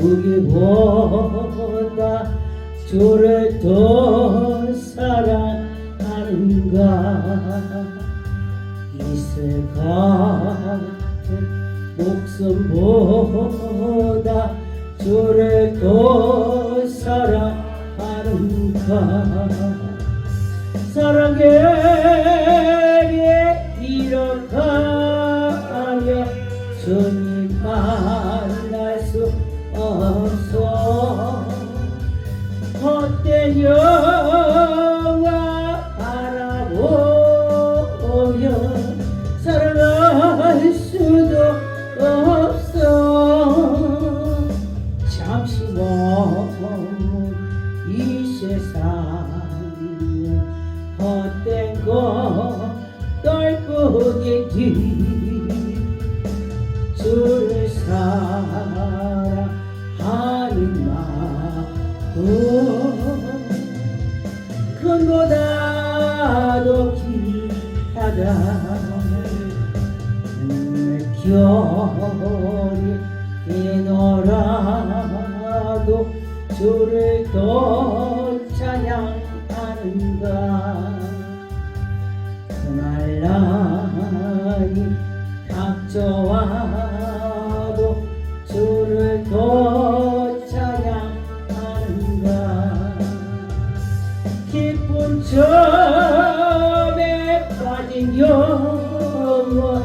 우리보다 주를 더 사랑하는가? 이슬 같은 목숨보다 주를 더 사랑하는가? 사랑에 뿐이지 주를 사랑하는 마음. 큰보다도 귀하다. 겨울이 되노라도 주를 더 찬양하는가. 그날 날이 닥쳐와도 주를 더 찬양하는가. 기쁜 점에 빠진 영혼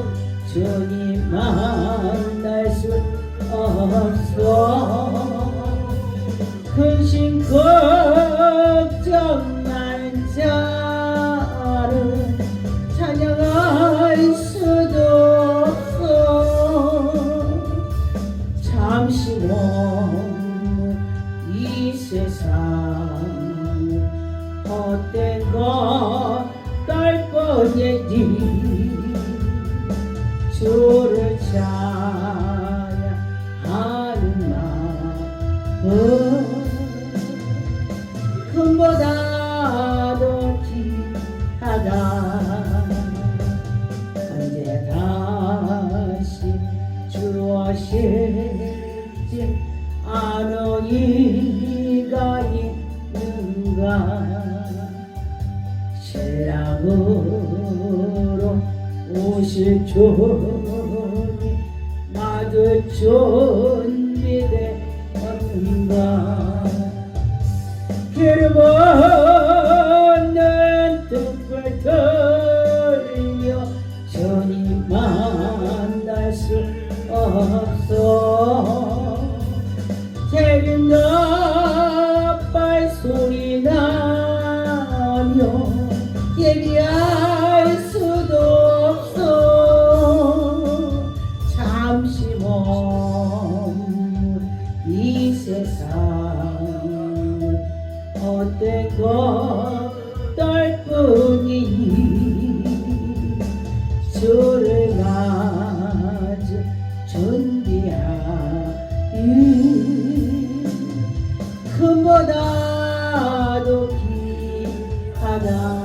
주님 만날 수 없어 것떨 뿐이지 주를 찬양하는 마음. 금보다도 귀하다. 언제 다시 주어실지 아는 이가 있는가 신랑으로 오실 주님 맞을 준비되었는가? 길 없는 등불 들며 주님 만날 수 없어 이 세상 어때고 떨뿐이 술을 마주 준비하니 큰보다도 귀하다.